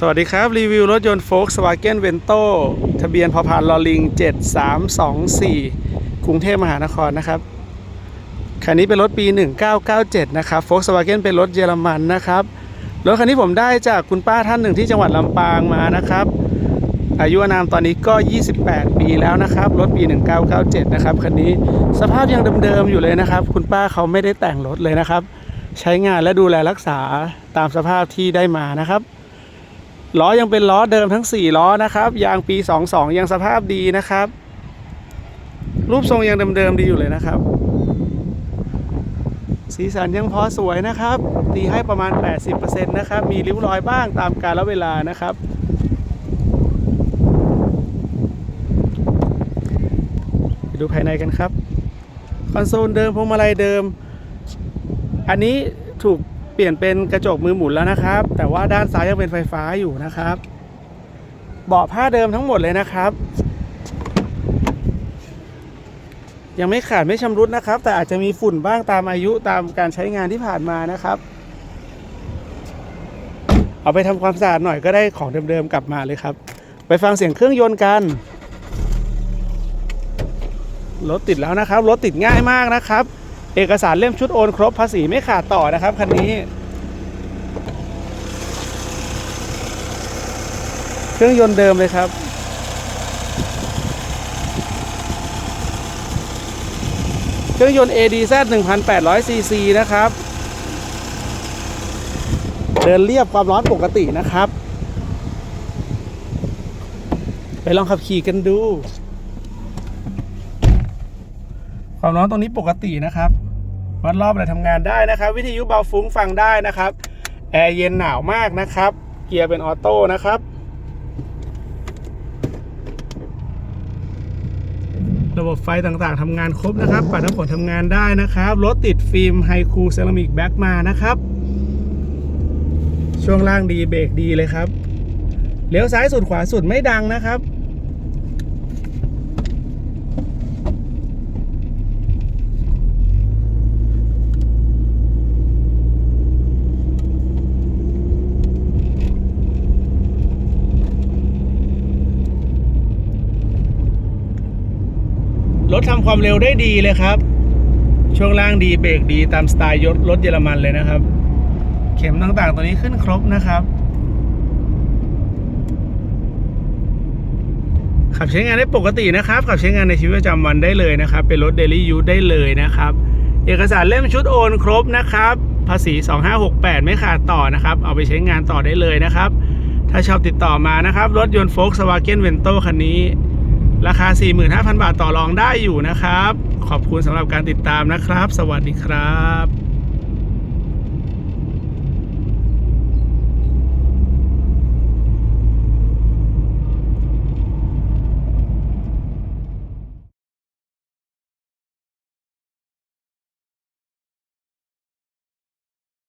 สวัสดีครับ รีวิวรถยนต์ Volkswagen Vento ทะเบียนพพานลอลิง 7324 กรุงเทพมหานครนะครับ คันนี้เป็นรถปี 1997 นะครับ Volkswagen เป็นรถเยอรมันนะครับ รถคันนี้ผมได้จากคุณป้าท่านหนึ่งที่จังหวัดลำปางมานะครับ อายุนามตอนนี้ก็ 28 ปีแล้วนะครับ รถปี 1997 นะครับ คันนี้สภาพยังเดิมๆอยู่เลยนะครับ คุณป้าเขาไม่ได้แต่งรถเลยนะครับ ใช้งานและดูแลรักษาตามสภาพที่ได้มานะครับ ล้อยังเป็นล้อเดิมทั้ง 4 ล้อนะครับยางปี 22 ยังสภาพดีนะครับ รูปทรงยังเดิมๆดีอยู่เลยนะครับ สีสันยังพอสวยนะครับ ตีให้ประมาณ 80%นะครับ มีริ้วรอยบ้างตามกาลเวลานะครับไปดูภายในกันครับ คอนโซลเดิมพวงมาลัยเดิม อันนี้ถูก ปลี่ยนเป็นกระจกมือหมุนแล้วนะครับ แต่ว่าด้านซ้ายยังเป็นไฟฟ้าอยู่นะครับ เบาะผ้าเดิมทั้งหมดเลยนะครับ ยังไม่ขาดไม่ชำรุดนะครับ แต่อาจจะมีฝุ่นบ้างตามอายุตามการใช้งานที่ผ่านมานะครับ เอาไปทำความสะอาดหน่อยก็ได้ของเดิมๆกลับมาเลยครับ ไปฟังเสียงเครื่องยนต์กันรถติดแล้วนะครับรถติดง่ายมากนะครับ เอกสารเล่มชุดโอนครบภาษีไม่ขาดต่อนะครับคันนี้ เครื่องยนต์เดิมเลยครับเครื่องยนต์ ADZ 1,800 cc นะครับ เดินเรียบความร้อนปกตินะครับ ไปลองขับขี่กันดู ความร้อนตรงนี้ปกตินะครับ วัดรอบอะไรทำงานได้นะครับ วิทยุเบาฟุ้งฟังได้นะครับ แอร์เย็นหนาวมากนะครับ เกียร์เป็นออโต้นะครับ ระบบไฟต่างๆทำงานครบนะครับ ปัดน้ำฝนทำงานได้นะครับ รถติดฟิล์มไฮคูเซรามิกแบ็กมานะครับ ช่วงล่างดีเบรกดีเลยครับ เลี้ยวซ้ายสุดขวาสุดไม่ดังนะครับ รถทำความเร็วได้ดีเลยครับ ช่วงล่างดีเบรกดีตามสไตล์ยศรถเยอรมันเลยนะครับ เข็มต่างๆตัวนี้ขึ้นครบนะครับ ขับใช้งานได้ปกตินะครับ ขับใช้งานในชีวิตประจำวันได้เลยนะครับ เป็นรถเดลี่ยูได้เลยนะครับ เอกสารเล่มชุดโอนครบนะครับ ภาษี 2568 ไม่ขาดต่อนะครับ เอาไปใช้งานต่อได้เลยนะครับ ถ้าชอบติดต่อมานะครับ รถยนต์ Volkswagen Vento คันนี้ ราคา 45,000 บาทต่อรองได้อยู่นะครับ ขอบคุณสำหรับการติดตามนะครับ สวัสดีครับ